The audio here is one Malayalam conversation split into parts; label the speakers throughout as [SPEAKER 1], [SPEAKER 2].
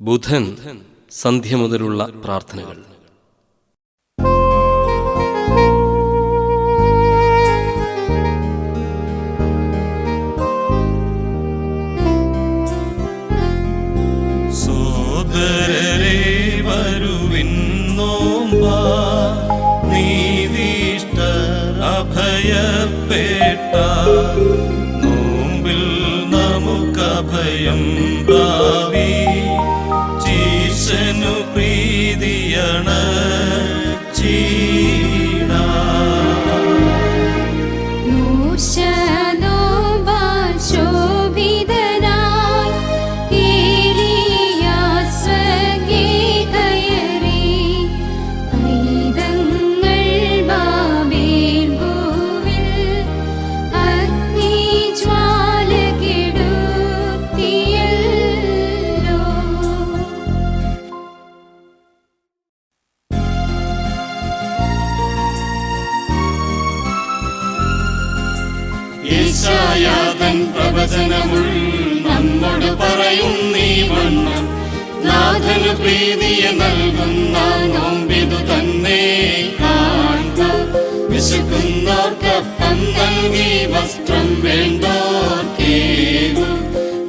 [SPEAKER 1] ബുധൻ സന്ധ്യ മുതലുള്ള പ്രാർത്ഥനകൾ.
[SPEAKER 2] സോദരരെ വരുവിൻ നോമ്പാ നീതിഷ്ട ഈശായാതൻ പ്രവചനമുൾ നമ്മോട് പറയുന്നീ വണ്ണം. നാഥന് പ്രീതിയെ നൽകുന്ന നോമ്പിതു തന്നെ കാണുക. വിശക്കുന്നോർക്കപ്പം നൽകി വസ്ത്രം വേണ്ടോർക്കേകു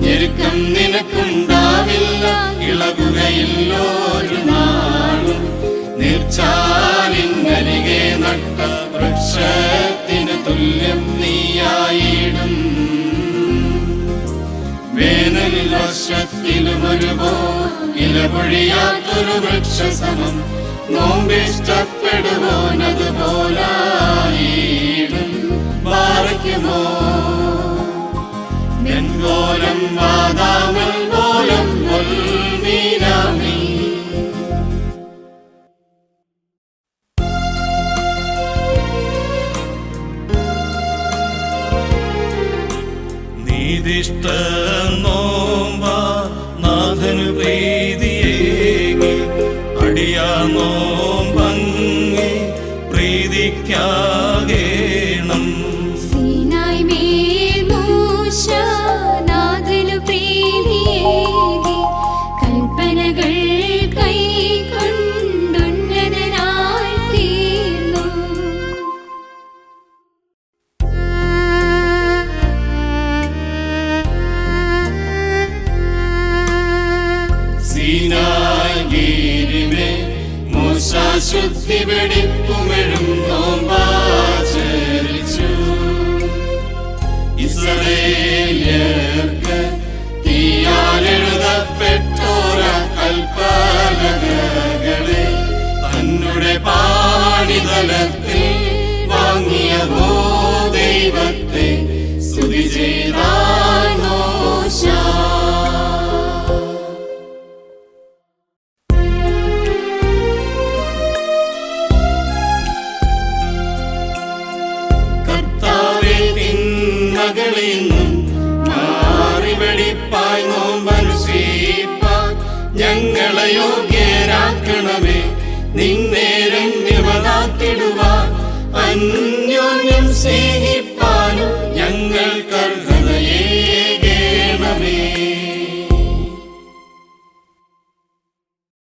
[SPEAKER 2] ഞെരുക്കം നിനക്കുണ്ടാവില്ല ഇളകുകയില്ലോരു നാളും. നീർച്ചാലിനരികെ നട്ട വൃക്ഷത്തിന് തുല്യം നീയായിടും. വേനലിൽ വർഷത്തിലും ഒരുപോ ഇലപൊഴിയാത്തൊരു വൃക്ഷസമം. നോമ്പിഷ്ടപ്പെടുവോനതുപോലായിടും പാറയ്ക്കുമോ നെൻകോലം വാതാമൽ നീതിഷ്ട നോമ്പ നാഥനു പ്രീതിയേകി അടിയാ നോമ്പങ്ങി പ്രീതിക്കാകേണം മൂസ ശുദ്ധി വെടിപ്പുമെഴും നോമ്പാചരിച്ചു ഇസ്രയേല്യർക്ക് തീയാലെഴുതപ്പെട്ടോര കൽപ്പലകളെ തന്നുടെ പാണിതലത്തിൽ വാങ്ങിയ ദൈവത്തെ സ്തുതി ചെയ്താൽ നോമ്പനുസരിപ്പാൻ ഞങ്ങളെ യോഗ്യരാക്കണമേ. നിന്നേരം അന്യോന്യം സ്നേഹി